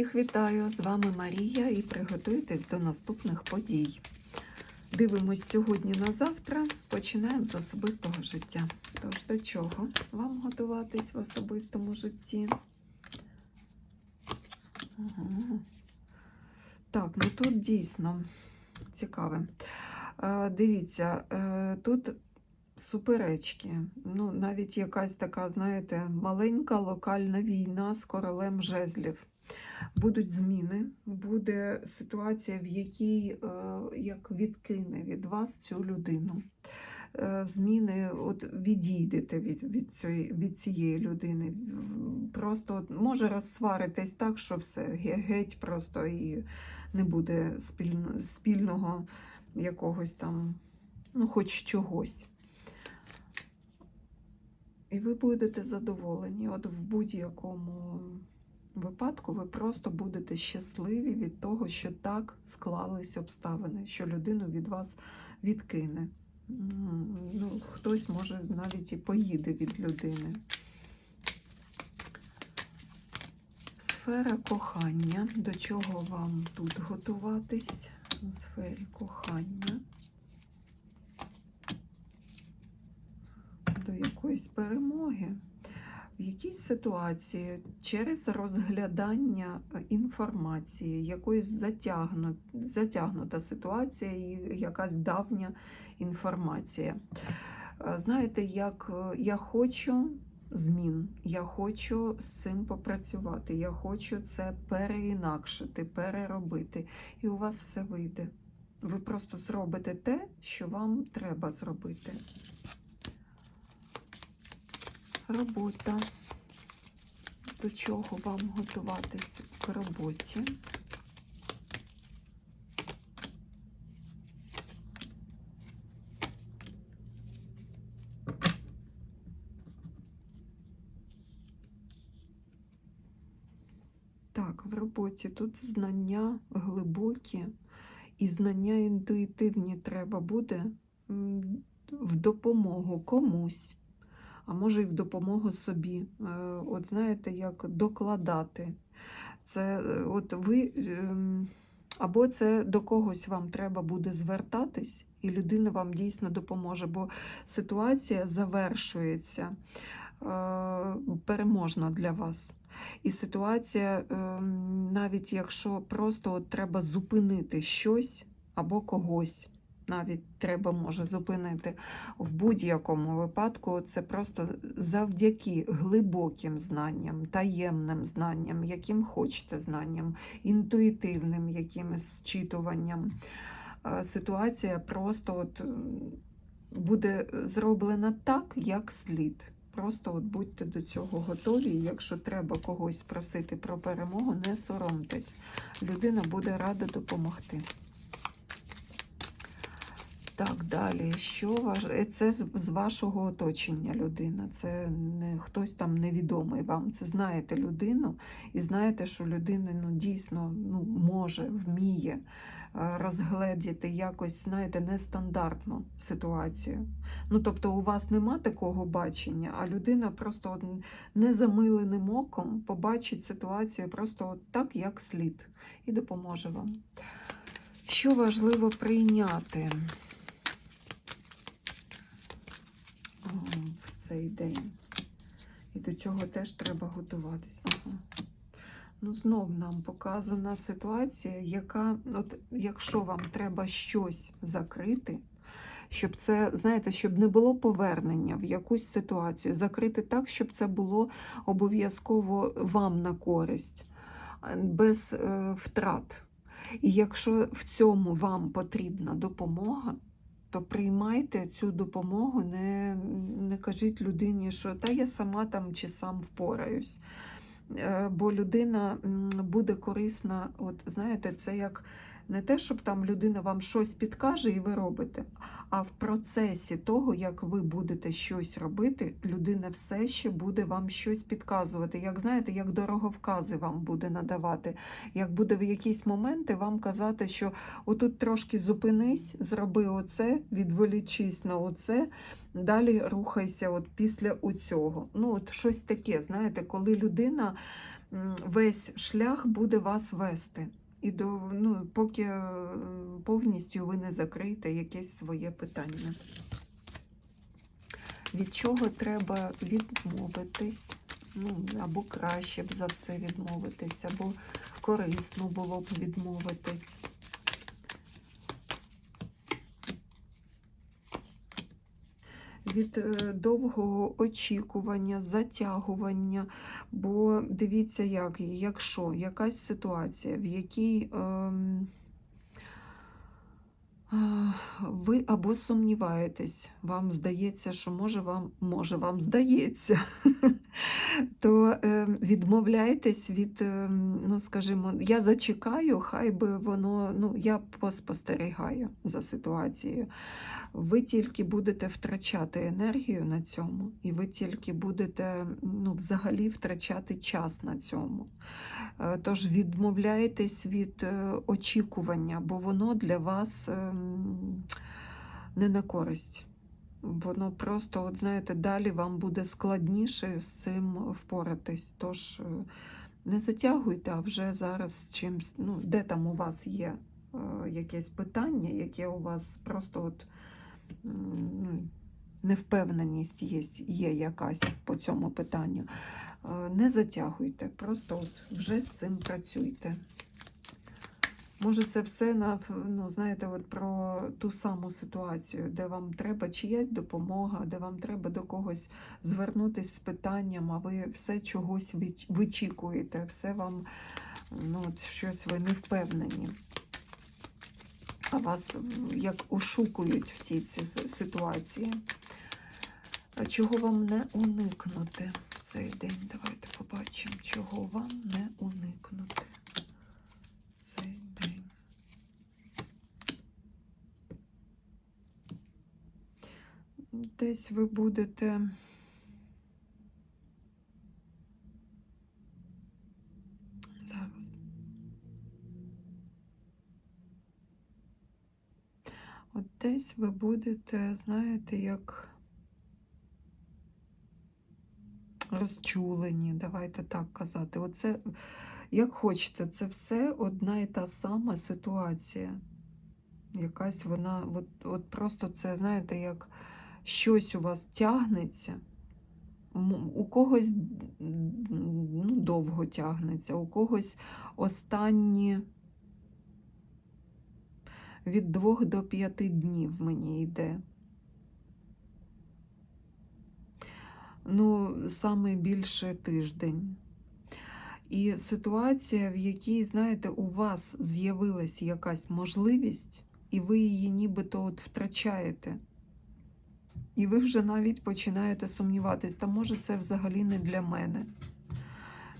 Всіх вітаю! З вами Марія і приготуйтесь до наступних подій. Дивимось сьогодні на завтра. Починаємо з особистого життя. Тож до чого вам готуватись в особистому житті? Ага. Так, ну тут дійсно цікаве. Е, Дивіться, е, тут суперечки. Ну, навіть якась така, знаєте, маленька локальна війна з королем жезлів. Будуть зміни, буде ситуація, в якій е, як відкине від вас цю людину. Е, Зміни, от відійдете від, від, цієї, від цієї людини. Просто от, може розсваритись так, що все геть просто і не буде спільно, спільного якогось там, ну, хоч чогось. І ви будете задоволені. От в будь-якому випадку ви просто будете щасливі від того, що так склались обставини, що людину від вас відкине. Ну, хтось може навіть і поїде від людини. Сфера кохання. До чого вам тут готуватись у сфері кохання? До якоїсь перемоги. В якійсь ситуації через розглядання е, інформації, якоїсь затягну, затягнута ситуація і якась давня інформація. Е, Знаєте, як е, я хочу змін, я хочу з цим попрацювати, я хочу це переінакшити, переробити, і у вас все вийде. Ви просто зробите те, що вам треба зробити. Робота. До чого вам готуватись к роботі? Так, в роботі тут знання глибокі і знання інтуїтивні треба буде в допомогу комусь а може й в допомогу собі. Е, От знаєте, як докладати. Це е, от ви ем, або це до когось вам треба буде звертатись, і людина вам дійсно допоможе, бо ситуація завершується е, переможна для вас. І ситуація, ем, навіть якщо просто от треба зупинити щось або когось, навіть треба може зупинити в будь-якому випадку, це просто завдяки глибоким знанням, таємним знанням, яким хочете знанням, інтуїтивним якимось зчитуванням. Е, Ситуація просто от буде зроблена так, як слід. Просто от будьте до цього готові. Якщо треба когось просити про перемогу, не соромтесь. Людина буде рада допомогти. Так, далі. Що важ... е, Це з вашого оточення людина. Це не хтось там невідомий вам. Це знаєте людину і знаєте, що людина ну, дійсно ну, може, вміє е, розгледіти якось, знаєте, нестандартну ситуацію. Ну, тобто, у вас нема такого бачення, а людина просто незамиленим оком побачить ситуацію просто так, як слід, і допоможе вам. Що важливо прийняти? О, в цей день. І до цього теж треба готуватись. Ага. Ну, знов нам показана ситуація, яка, от якщо вам треба щось закрити, щоб це, знаєте, щоб не було повернення в якусь ситуацію, закрити так, щоб це було обов'язково вам на користь, без е, втрат. І якщо в цьому вам потрібна допомога, то приймайте цю допомогу, не, не кажіть людині, що та я сама там чи сам впораюсь. Е, Бо людина буде корисна, от знаєте, це як не те, щоб там людина вам щось підкаже і ви робите, а в процесі того, як ви будете щось робити, людина все ще буде вам щось підказувати. Як знаєте, як дороговкази вам буде надавати, як буде в якісь моменти вам казати, що отут трошки зупинись, зроби оце, відволічись на оце, далі рухайся от після оцього. Ну, от щось таке, знаєте, коли людина весь шлях буде вас вести. І до, ну, поки е, повністю ви не закриєте якесь своє питання. Від чого треба відмовитись? Ну, або краще б за все відмовитись, або корисно було б відмовитись. Від е, довгого очікування, затягування. Бо дивіться, як, якщо якась ситуація, в якій а, ви або сумніваєтесь, вам здається, що може вам, може вам здається, то е, відмовляйтесь від, е, ну скажімо, я зачекаю, хай би воно, ну я поспостерігаю за ситуацією. Ви тільки будете втрачати енергію на цьому, і ви тільки будете ну, взагалі втрачати час на цьому. Е, Тож відмовляйтесь від е, очікування, бо воно для вас ем, не на користь. Воно просто, от знаєте, далі вам буде складніше з цим впоратись. Тож е, не затягуйте, а вже зараз чимсь, ну, де там у вас є е, якесь питання, яке у вас просто от ну, невпевненість є, є якась по цьому питанню. Е, Не затягуйте, просто от вже з цим працюйте. Може, це все на, ну, знаєте, от про ту саму ситуацію, де вам треба чиясь допомога, де вам треба до когось звернутися з питанням, а ви все чогось вичікуєте, все вам ну, щось ви не впевнені. А вас як ошукують в цій ці ситуації. Чого вам не уникнути цей день? Давайте побачимо, чого вам не уникнути в цей день. Десь ви будете. Зараз. От десь ви будете, знаєте, як розчулені, давайте так казати. Оце, як хочете, це все одна і та сама ситуація. Якась вона, от, от просто це, знаєте, як щось у вас тягнеться. У когось ну, довго тягнеться, у когось останні від двох до п'яти днів мені йде. Ну, саме більше тиждень. І ситуація, в якій, знаєте, у вас з'явилась якась можливість, і ви її нібито от втрачаєте. І ви вже навіть починаєте сумніватись, та може це взагалі не для мене.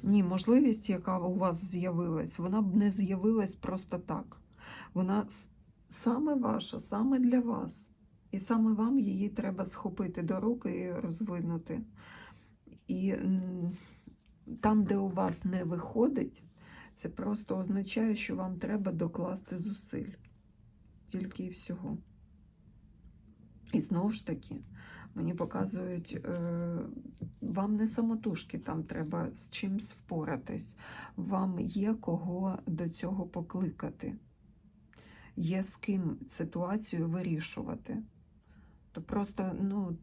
Ні, можливість, яка у вас з'явилась, вона б не з'явилась просто так. Вона саме ваша, саме для вас. І саме вам її треба схопити до руки і розвинути. І там, де у вас не виходить, це просто означає, що вам треба докласти зусиль. Тільки і всього. І знову ж таки, мені показують, е, вам не самотужки там треба з чимсь впоратись. Вам є кого до цього покликати, є з ким ситуацію вирішувати. То просто, ну,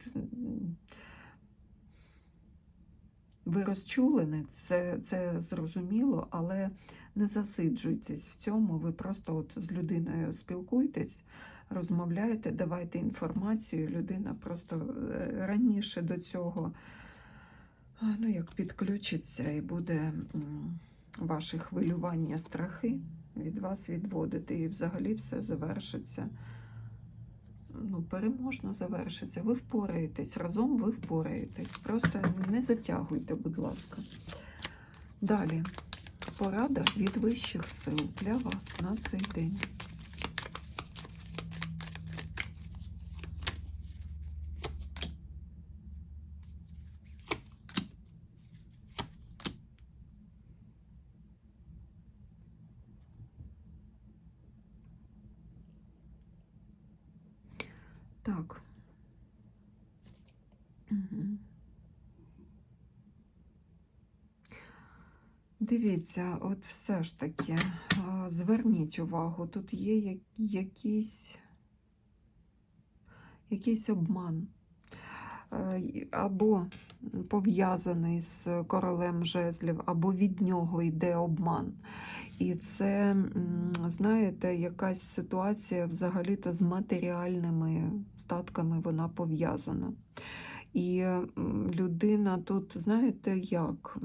ви розчулені, це, це зрозуміло, але не засиджуйтесь в цьому. Ви просто от з людиною спілкуйтесь, розмовляєте, давайте інформацію. Людина просто е, раніше до цього ну, як підключиться і буде ваші хвилювання, страхи від вас відводити. І взагалі все завершиться. Ну, переможно завершиться. Ви впораєтесь, разом ви впораєтесь. Просто не затягуйте, будь ласка. Далі. Порада від вищих сил для вас на цей день. Так. Угу. Дивіться, от все ж таки, зверніть увагу, тут є якийсь, якийсь обман. Е, Або пов'язаний з королем жезлів, або від нього йде обман. І це, знаєте, якась ситуація взагалі-то з матеріальними статками вона пов'язана. І людина тут, знаєте, як?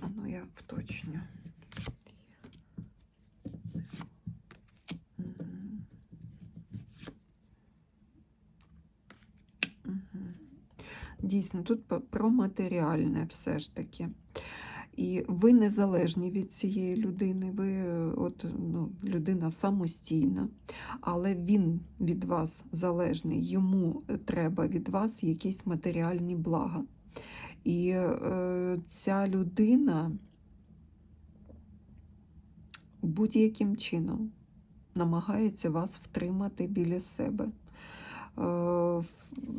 А ну я вточню. Дійсно, тут про матеріальне все ж таки. І ви незалежні від цієї людини, ви от, ну, людина самостійна, але він від вас залежний, йому треба від вас якісь матеріальні блага. І е, ця людина будь-яким чином намагається вас втримати біля себе. Е,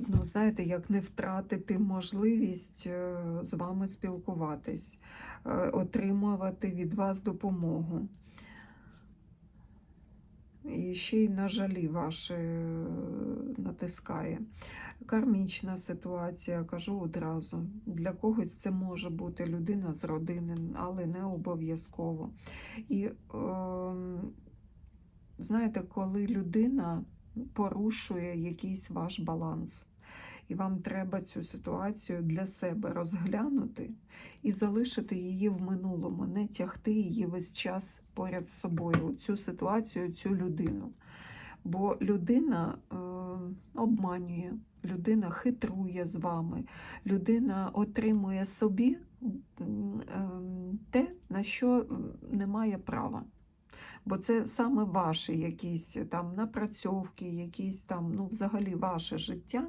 ну, знаєте, як не втратити можливість е, з вами спілкуватись, е, отримувати від вас допомогу. І ще й на жалі ваші е, натискає. Кармічна ситуація, кажу одразу. Для когось це може бути людина з родини, але не обов'язково. І е, знаєте, коли людина порушує якийсь ваш баланс, і вам треба цю ситуацію для себе розглянути і залишити її в минулому, не тягти її весь час поряд з собою, цю ситуацію, цю людину. Бо людина е, обманює, людина хитрує з вами, людина отримує собі ем, те, на що немає права. Бо це саме ваші якісь там напрацьовки, якісь там, ну, взагалі ваше життя,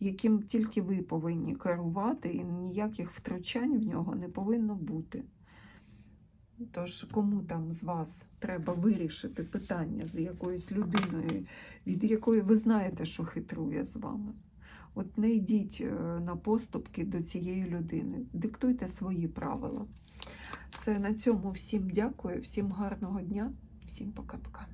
яким тільки ви повинні керувати, і ніяких втручань в нього не повинно бути. Тож, кому там з вас треба вирішити питання з якоюсь людиною, від якої ви знаєте, що хитрує з вами. От не йдіть е, на поступки до цієї людини, диктуйте свої правила. Все, на цьому всім дякую, всім гарного дня, всім пока-пока.